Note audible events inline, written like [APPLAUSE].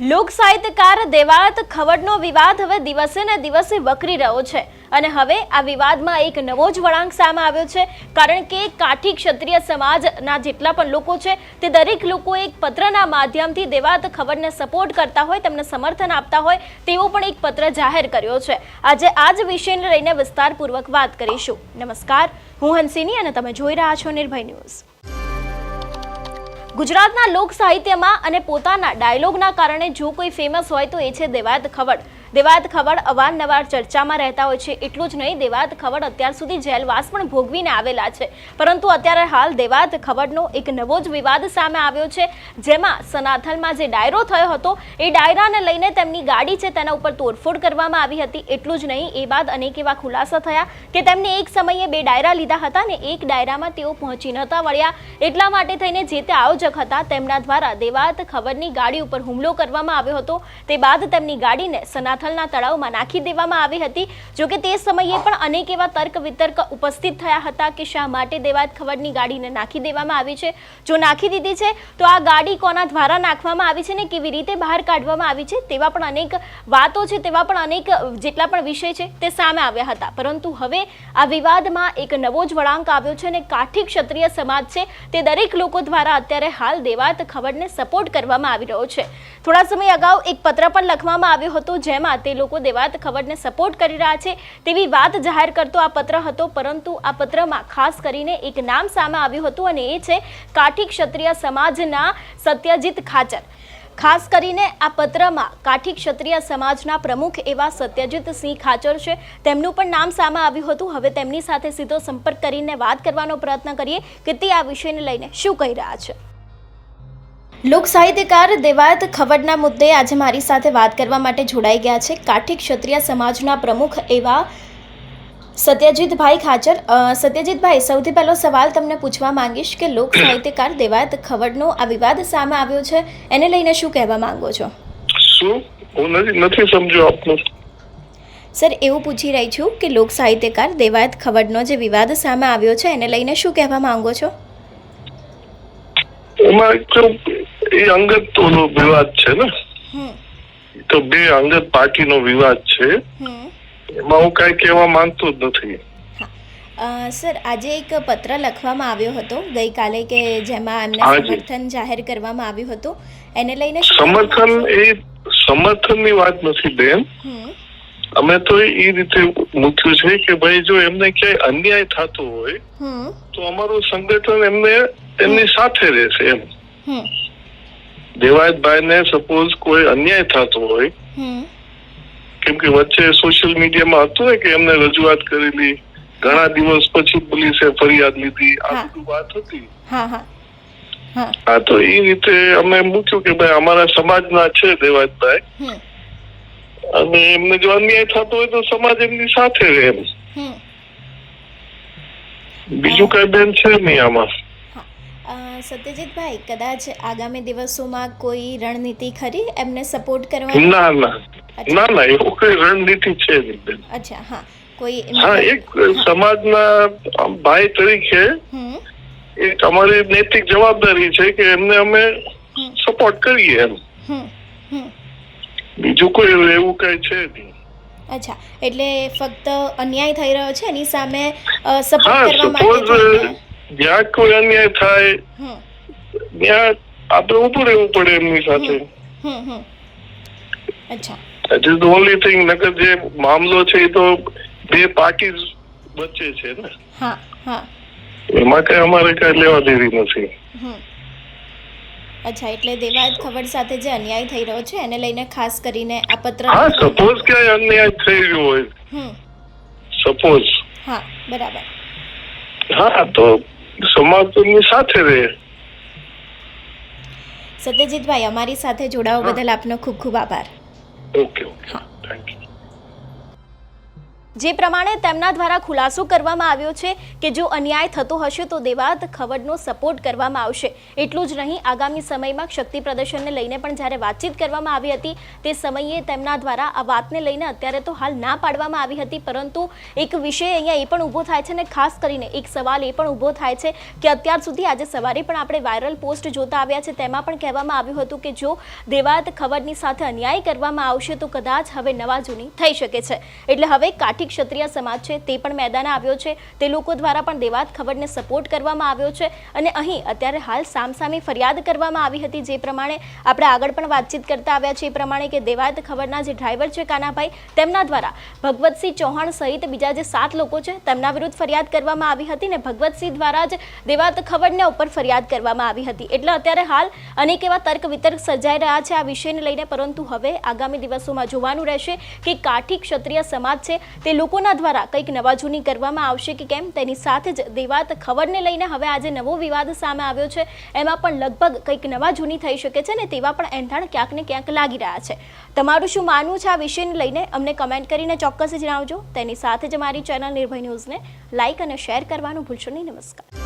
લોક સાહિત્યકાર દેવાત ખવડનો વિવાદ હવે દિવસે ને દિવસે વકરી રહ્યો છે. અને હવે આ વિવાદમાં એક નવો જ વળાંક સામે આવ્યો છે. કારણ કે કાઠી ક્ષત્રિય સમાજના જેટલા પણ લોકો છે, તે દરેક લોકો એક પત્રના માધ્યમથી દેવાત ખવડને સપોર્ટ કરતા હોય, તેમને સમર્થન આપતા હોય, તેવો પણ એક પત્ર જાહેર કર્યો છે. આજે આ જ વિષયને લઈને વિસ્તારપૂર્વક વાત કરીશું. નમસ્કાર, હું હંસિની અને તમે જોઈ રહ્યા છો નિર્ભય ન્યૂઝ. ગુજરાતના લોક સાહિત્યમાં અને પોતાના ડાયલોગના કારણે જો કોઈ ફેમસ હોય તો એ છે દેવાયત ખવડ. દેવાયત ખવડ અવારનવાર ચર્ચામાં રહેતા હોય છે. એટલું જ નહીં, દેવાદ ખવડ અત્યાર સુધી જેલવાસ પણ ભોગવીને આવેલા છે. પરંતુ અત્યારે હાલ દેવાદ ખવડનો એક નવો જ વિવાદ સામે આવ્યો છે. જેમાં સનાથલમાં જે ડાયરો થયો હતો, એ ડાયરાને લઈને તેમની ગાડી છે તેના ઉપર તોડફોડ કરવામાં આવી હતી. એટલું જ નહીં, એ બાદ અનેક એવા ખુલાસા થયા કે તેમને એક સમયે બે ડાયરા લીધા હતા ને એક ડાયરામાં તેઓ પહોંચી નહોતા વળ્યા. એટલા માટે થઈને જે તે આયોજક હતા, તેમના દ્વારા દેવાત ખબરની ગાડી ઉપર હુમલો કરવામાં આવ્યો હતો. તે બાદ તેમની ગાડીને સનાથલના તળાવમાં નાખી દેવામાં આવી હતી. જોકે તે સમયે પણ અનેક એવા તર્ક વિતર્ક ઉપસ્થિત થયા હતા કે શા માટે દેવાત ખવડની ગાડીને નાખી દેવામાં આવી છે. જો નાખી દીધી છે, તો આ ગાડી કોના દ્વારા નાખવામાં આવી છે ને કેવી રીતે બહાર કાઢવામાં આવી છે, તેવા પણ અનેક વાતો છે, તેવા પણ અનેક જેટલા પણ વિષય છે તે સામે આવ્યા હતા. પરંતુ હવે આ વિવાદમાં એક નવો જ વળાંક આવ્યો છે અને કાઠી ક્ષત્રિય સમાજ છે તે દરેક લોકો દ્વારા અત્યારે હાલ દેવાત ખવડને સપોર્ટ કરવામાં આવી રહ્યો છે. થોડા સમય અગાઉ એક પત્ર પણ લખવામાં આવ્યો હતો, જેમાં તે લોકો દેવાત ખબરને સપોર્ટ કરી રહ્યા છે તેવી વાત જાહેર કરતો આ પત્ર હતો, પરંતુ આ પત્રમાં ખાસ કરીને એક નામ સામે આવ્યું હતું અને એ છે કાઠી ક્ષત્રિય સમાજના સત્યજીત ખાચર. ખાસ કરીને આ પત્રમાં કાઠી ક્ષત્રિય સમાજના પ્રમુખ એવા સત્યજીત સિંહ ખાચર છે. તેમનું પણ નામ સામે આવ્યું હતું. હવે તેમની સાથે સીધો સંપર્ક કરીને વાત કરવાનો પ્રયત્ન કરીએ કે તે આ વિષયને લઈને શું કહી રહ્યા છે. લોક સાહિત્યકાર દેવાયત ખવડના મુદ્દે આજે મારી સાથે વાત કરવા માટે જોડાઈ ગયા છે. કાઠી ક્ષત્રિય સમાજના પ્રમુખ એવા સત્યજીતભાઈ ખાચર. સત્યજીતભાઈ સૌથી પહેલો સવાલ તમને પૂછવા માંગીશ કે લોક [COUGHS] સાહિત્યકાર દેવાયત ખવડનો આ વિવાદ સામે આવ્યો છે. એને લઈને શું કહેવા માંગો છો? શું? હું નથી સમજો આપનું. સર એવું પૂછી રહી છું કે લોક સાહિત્યકાર દેવાયત ખવડનો જે વિવાદ સામે આવ્યો છે એને લઈને શું કહેવા માંગો છો? એમાં એક તો એ અંગત નો વિવાદ છે ને. તો બે અંગત પાર્ટીનો વિવાદ છે. એમાં હું કઈ કહેવા માંગતો જ નથી. સર આજે એક પત્ર લખવામાં આવ્યો હતો. ગઈકાલે કે જેમાં એમને સમર્થન જાહેર કરવામાં આવ્યું હતું. એને લઈને સમર્થન એ સમર્થનની સમર્થનની વાત નથી બેન. અમે તો એ રીતે મૂક્યું છે કે ભાઈ જો એમને ક્યાંય અન્યાય થતો હોય તો અમારું સંગઠન એમને એમની સાથે રહેશે એમ. દેવાયતભાઈને સપોઝ કોઈ અન્યાય થતો હોય કેમ કે વચ્ચે સોશિયલ મીડિયામાં હતું ને કે એમને રજૂઆત કરેલી ઘણા દિવસ પછી પોલીસે ફરિયાદ લીધી આ બધું વાત હતી. હા તો એ રીતે અમે મૂક્યું કે ભાઈ અમારા સમાજના છે દેવાજભાઈ હમ. અને એમને જો અન્યાય થતો હોય તો સમાજ એમની સાથે રહે એમ. બીજું કઈ બેન છે નહીં આમાં? સત્યજીતભાઈ કદાચ આગામી દિવસોમાં કોઈ રણનીતિ ખરી એમને સપોર્ટ કરવાની ના ના. ના ના એવું કઈ રણનીતિ છે નહીં બેન. અચ્છા હા. કોઈ હા એક સમાજના ભાઈ તરીકે એ એક અમારી નૈતિક જવાબદારી છે કે એમને અમે સપોર્ટ કરીએ એમ. બીજું કોઈ એવું કઈ છે નહીં. અચ્છા એટલે ફક્ત અન્યાય થઈ રહ્યો છે? એની સામે સપોર્ટ કરવા માટે જ્યાં કોઈ અન્યાય થાય ત્યાં આપણે ઉભું રહેવું પડે એમની સાથે. Hmm hmm. અચ્છા. It is the only thing નકર જે મામલો છે એ તો બે પાર્ટી વચ્ચે છે ને. હા હા. એમાં કઈ અમારે કઈ લેવા દેવી નથી. હમ. અચ્છા એટલે દેવાયત ખબર સાથે જે અન્યાય થઈ રહ્યો છે એને લઈને ખાસ કરીને આ પત્ર હા સપોઝ કે અન્યાય થઈ રહ્યો હોય. હમ. સપોઝ હા બરાબર. હા તો સમાજની સાથે રહે. સત્યજીતભાઈ અમારી સાથે જોડાવા બદલ આપનો ખૂબ ખૂબ આભાર. ઓકે ઓકે હા. થેન્ક યુ જે પ્રમાણે તેમના દ્વારા ખુલાસો કરવામાં આવ્યો છે કે જો અન્યાય થતો હશે તો દેવાત ખવડનો સપોર્ટ કરવામાં આવશે. એટલું જ નહીં, આગામી સમયમાં શક્તિ પ્રદર્શનને લઈને પણ જ્યારે વાતચીત કરવામાં આવી હતી, તે સમયે તેમના દ્વારા આ વાતને લઈને અત્યારે તો હાલ ના પાડવામાં આવી હતી, પરંતુ એક વિષય અહીંયા એ પણ ઊભો થાય છે અને ખાસ કરીને એક સવાલ એ પણ ઊભો થાય છે કે અત્યાર સુધી આજે સવારે પણ આપણે વાયરલ પોસ્ટ જોતા આવ્યા છે, તેમાં પણ કહેવામાં આવ્યું હતું કે જો દેવાત ખવડની સાથે અન્યાય કરવામાં આવશે તો કદાચ હવે નવા જૂની થઈ શકે છે. એટલે હવે કાઠી ક્ષત્રિય સમાજ છે, તે પણ મેદાને આવ્યો છે. તે લોકો દ્વારા પણ દેવાત ખબરને સપોર્ટ કરવામાં આવ્યો છે. અને અહીં અત્યારે હાલ સામસામે ફરિયાદ કરવામાં આવી હતી જે પ્રમાણે આપણે આગળ પણ વાતચીત કરતા આવ્યા છે એ પ્રમાણે કે દેવાત ખબરના જે ડ્રાઈવર છે કાનાભાઈ, તેમના દ્વારા ભગવતસિંહ ચૌહાણ સહિત બીજા જે સાત લોકો છે, તેમના વિરુદ્ધ ફરિયાદ કરવામાં આવી હતી ને ભગવતસિંહ દ્વારા જ દેવાત ખબરના ઉપર ફરિયાદ કરવામાં આવી હતી. એટલે અત્યારે હાલ અનેક એવા તર્ક વિતર્ક સર્જાઈ રહ્યા છે આ વિષયને લઈને, પરંતુ હવે આગામી દિવસોમાં જોવાનું રહેશે કે કાઠી ક્ષત્રિય સમાજ છે, તે લોકોના દ્વારા કંઈક નવા જૂની કરવામાં આવશે કે કેમ, તેની સાથે જ દેવાત ખબરને લઈને હવે આજે નવો વિવાદ સામે આવ્યો છે. એમાં પણ લગભગ કંઈક નવા જૂની થઈ શકે છે ને તેવા પણ એંધાણ ક્યાંક ને ક્યાંક લાગી રહ્યા છે. તમારું શું માનવું છે આ વિષયને લઈને? અમને કમેન્ટ કરીને ચોક્કસ જણાવજો. તેની સાથે જ મારી ચેનલ નિર્ભય ન્યૂઝને લાઇક અને શેર કરવાનું ભૂલશો નહીં. નમસ્કાર.